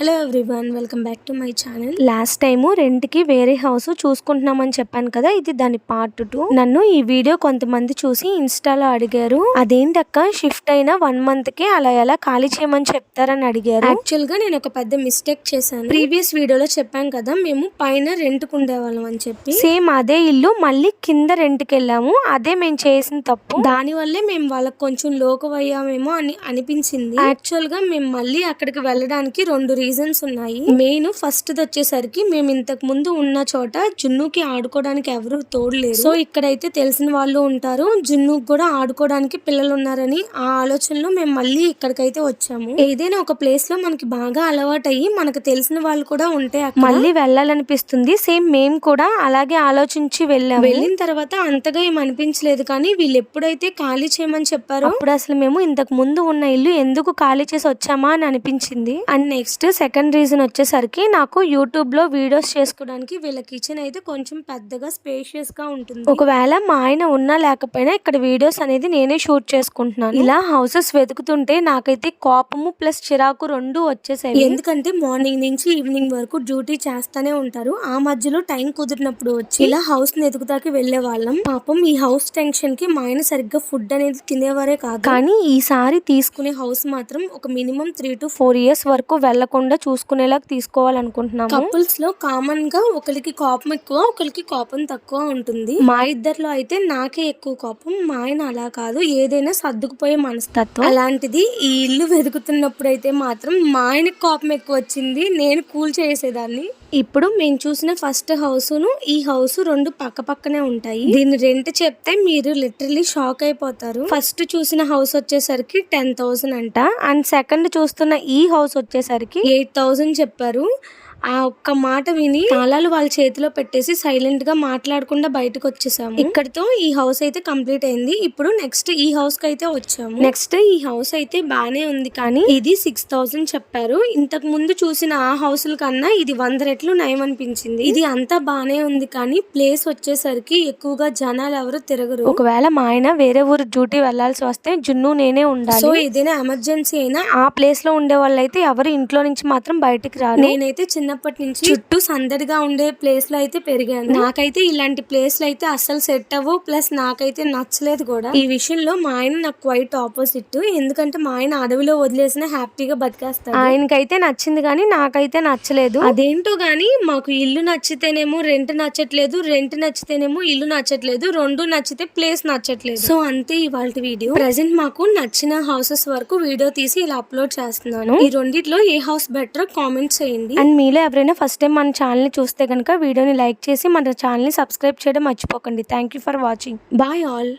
Hello everyone welcome back to my channel. Last time రెంట్కి వేరే house చూసుకుంటున్నామని చెప్పాను కదా ఇది దాని పార్ట్ టూ. నన్ను ఈ వీడియో కొంతమంది చూసి ఇన్స్టాలో అడిగారు. అదేంటక్క షిఫ్ట్ అయిన వన్ మంత్కి అలా ఎలా ఖాళీ చేయమని చెప్తారని అడిగారు. యాక్చువల్గా నేను ఒక పెద్ద మిస్టేక్ చేశాను. ప్రీవియస్ వీడియోలో చెప్పాను కదా మేము పైన రెంట్ ఉండేవాళ్ళం అని చెప్పి. సేమ్ అదే ఇల్లు మళ్ళీ కింద రెంట్కి వెళ్ళాము. అదే మేము చేసిన తప్పు. దాని వల్లే మేము వాళ్ళకి కొంచెం లోకం అయ్యామేమో అని అనిపించింది. యాక్చువల్గా మేము మళ్ళీ అక్కడికి వెళ్ళడానికి రెండు రీజన్స్ ఉన్నాయి. మెయిన్ ఫస్ట్ వచ్చేసరికి మేము ఇంతకు ముందు ఉన్న చోట జున్నుకి ఆడుకోవడానికి ఎవరు తోడలేరు. సో ఇక్కడైతే తెలిసిన వాళ్ళు ఉంటారు. జున్నుకి కూడా ఆడుకోవడానికి పిల్లలు ఉన్నారని ఆ ఆలోచనలో మేము మళ్ళీ ఇక్కడికైతే వచ్చాము. ఏదైనా ఒక ప్లేస్లో మనకి బాగా అలవాటయ్యి మనకు తెలిసిన వాళ్ళు కూడా ఉంటే మళ్ళీ వెళ్ళాలనిపిస్తుంది. సేమ్ మేము కూడా అలాగే ఆలోచించి వెళ్ళాము. వెళ్ళిన తర్వాత అంతగా ఏం అనిపించలేదు కానీ వీళ్ళు ఎప్పుడైతే ఖాళీ చేయమని చెప్పారో అప్పుడు అసలు మేము ఇంతకు ముందు ఉన్న ఇల్లు ఎందుకు ఖాళీ చేసి వచ్చామా అని అనిపించింది. అండ్ నెక్స్ట్ సెకండ్ రీజన్ వచ్చేసరికి నాకు యూట్యూబ్లో వీడియోస్ చేసుకోవడానికి వీళ్ళ కిచెన్ అయితే కొంచెం పెద్దగా స్పేషియస్గా ఉంటుంది. ఒకవేళ మా ఆయన ఉన్నా లేకపోయినా ఇక్కడ వీడియోస్ అనేది నేనే షూట్ చేసుకుంటున్నాను. ఇలా హౌసెస్ వెతుకుతుంటే నాకైతే కోపము ప్లస్ చిరాకు రెండు వచ్చేసాయి. ఎందుకంటే మార్నింగ్ నుంచి ఈవినింగ్ వరకు డ్యూటీ చేస్తానే ఉంటారు. ఆ మధ్యలో టైం కుదిరినప్పుడు వచ్చి ఇలా హౌస్ వెతుకుతాకి వెళ్ళే వాళ్ళం పాపం ఈ హౌస్ టెన్షన్కి మా ఆయన సరిగ్గా ఫుడ్ అనేది తినేవారే కాదు. కానీ ఈసారి తీసుకునే హౌస్ మాత్రం ఒక minimum three to four years వరకు వెళ్ళకుండా వెళ్ళకుండా చూసుకునేలా తీసుకోవాలనుకుంటున్నాము. కపుల్స్లో కామన్గా ఒకరికి కోపం ఎక్కువ ఒకరికి కోపం తక్కువ ఉంటుంది. మా ఇద్దరిలో అయితే నాకే ఎక్కువ కోపం మా ఆయన అలా కాదు. ఏదైనా సర్దుకుపోయే మనస్తత్వం. అలాంటిది ఈ ఇల్లు వెతుకుతున్నప్పుడు అయితే మాత్రం మా ఆయనకి కోపం ఎక్కువ వచ్చింది. నేను కూల్ చేసేదాన్ని. ఇప్పుడు మేము చూసిన ఫస్ట్ హౌస్ను ఈ హౌస్ రెండు పక్క పక్కనే ఉంటాయి. దీని రెంట్ చెప్తే మీరు లిటరలీ షాక్ అయిపోతారు. ఫస్ట్ చూసిన హౌస్ వచ్చేసరికి టెన్ థౌసండ్ అంట. అండ్ సెకండ్ చూస్తున్న ఈ హౌస్ వచ్చేసరికి ఎయిట్ థౌసండ్ చెప్పారు. ఆ ఒక్క మాట విని తాళాలు వాళ్ళ చేతిలో పెట్టేసి సైలెంట్గా మాట్లాడకుండా బయటకు వచ్చేసాము. ఇక్కడితో ఈ హౌస్ అయితే కంప్లీట్ అయింది. ఇప్పుడు నెక్స్ట్ ఈ హౌస్కి అయితే వచ్చాము. నెక్స్ట్ ఈ హౌస్ అయితే బానే ఉంది కానీ ఇది సిక్స్ థౌసండ్ చెప్పారు. ఇంతకు ముందు చూసిన ఆ హౌస్ల కన్నా ఇది వంద రెట్లు నయం అనిపించింది. ఇది అంతా బానే ఉంది కానీ ప్లేస్ వచ్చేసరికి ఎక్కువగా జనాలు ఎవరు తిరగరు. ఒకవేళ మా ఆయన వేరే ఊరు డ్యూటీ వెళ్ళాల్సి వస్తే జున్ను నేనే ఉండాలి. సో ఏదైనా ఎమర్జెన్సీ అయినా ఆ ప్లేస్లో ఉండే వాళ్ళైతే ఎవరు ఇంట్లో నుంచి మాత్రం బయటికి రారు. నేనైతే చిన్నప్పటి నుంచి చుట్టూ సందడిగా ఉండే ప్లేస్లో అయితే పెరిగాను. నాకైతే ఇలాంటి ప్లేస్లో అయితే అస్సలు సెట్ అవ్వు. ప్లస్ నాకైతే నచ్చలేదు కూడా. ఈ విషయంలో మా ఆయన నాకు క్వైట్ ఆపోజిట్ ఎందుకంటే మా ఆయన అడవిలో వదిలేసిన హ్యాపీగా బతికేస్తాడు. ఆయనకైతే నచ్చింది కానీ నాకైతే నచ్చలేదు. అదేంటో గానీ మాకు ఇల్లు నచ్చితేనేమో రెంట్ నచ్చట్లేదు రెంట్ నచ్చితేనేమో ఇల్లు నచ్చట్లేదు రెండు నచ్చితే ప్లేస్ నచ్చట్లేదు. సో అంతే ఇవాళ వీడియో ప్రెసెంట్ మాకు నచ్చిన హౌసెస్ వరకు వీడియో తీసి ఇలా అప్లోడ్ చేస్తున్నాను. ఈ రెండిట్లో ఏ హౌస్ బెటర్ కామెంట్ చేయండి. అండ్ మీలో ఎవరైనా ఫస్ట్ టైం మన ఛానల్ని చూస్తే కనుక వీడియోని లైక్ చేసి మన ఛానల్ని సబ్స్క్రైబ్ చేయడం మర్చిపోకండి. Thank you for watching bye all